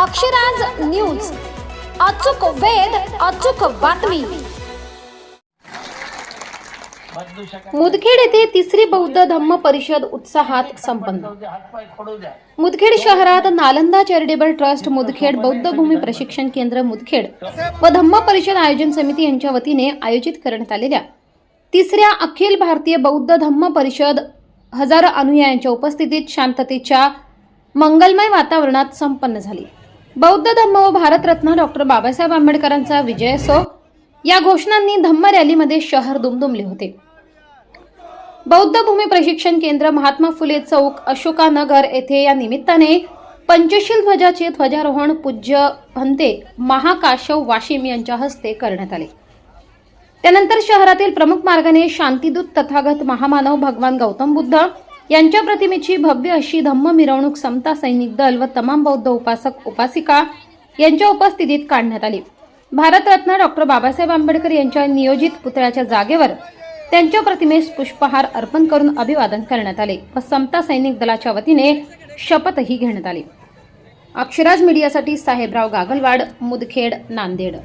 Akshraj news. अचूक वेध अचूक बातमी. मुदखेड येथे तिसरी बौद्ध धम्म परिषद उत्साहात संपन्न. मुदखेड शहरात नालंदा चॅरिटेबल ट्रस्ट मुदखेड बौद्ध भूमी प्रशिक्षण केंद्र मुदखेड व धम्म परिषद आयोजन समिती यांच्या वतीने आयोजित करण्यात आलेल्या तिसऱ्या अखिल भारतीय बौद्ध धम्म परिषद हजारो अनुयायांच्या उपस्थितीत शांततेच्या मंगलमय वातावरणात संपन्न झाली. बौद्ध धम्म व भारतरत्न डॉक्टर बाबासाहेब आंबेडकरांचा विजय असो या घोषणांनी धम्म रॅलीमध्ये शहर दुमदुमले होते. बौद्ध भूमी प्रशिक्षण केंद्र महात्मा फुले चौक अशोकानगर येथे या निमित्ताने पंचशील ध्वजाचे ध्वजारोहण पूज्य भंते महाकाशव वाशिम यांच्या हस्ते करण्यात आले. त्यानंतर शहरातील प्रमुख मार्गाने शांतिदूत तथागत महामानव भगवान गौतम बुद्ध यांच्या प्रतिमेची भव्य अशी धम्म मिरवणूक समता सैनिक दल व तमाम बौद्ध उपासक उपासिका यांच्या उपस्थितीत काढण्यात आली. भारतरत्न डॉक्टर बाबासाहेब आंबेडकर यांच्या नियोजित पुतळ्याच्या जागेवर त्यांच्या प्रतिमेस पुष्पहार अर्पण करून अभिवादन करण्यात आले व समता सैनिक दलाच्या वतीने शपथही घेण्यात आली. अक्षराज मीडियासाठी साहेबराव गागलवाड मुदखेड नांदेड.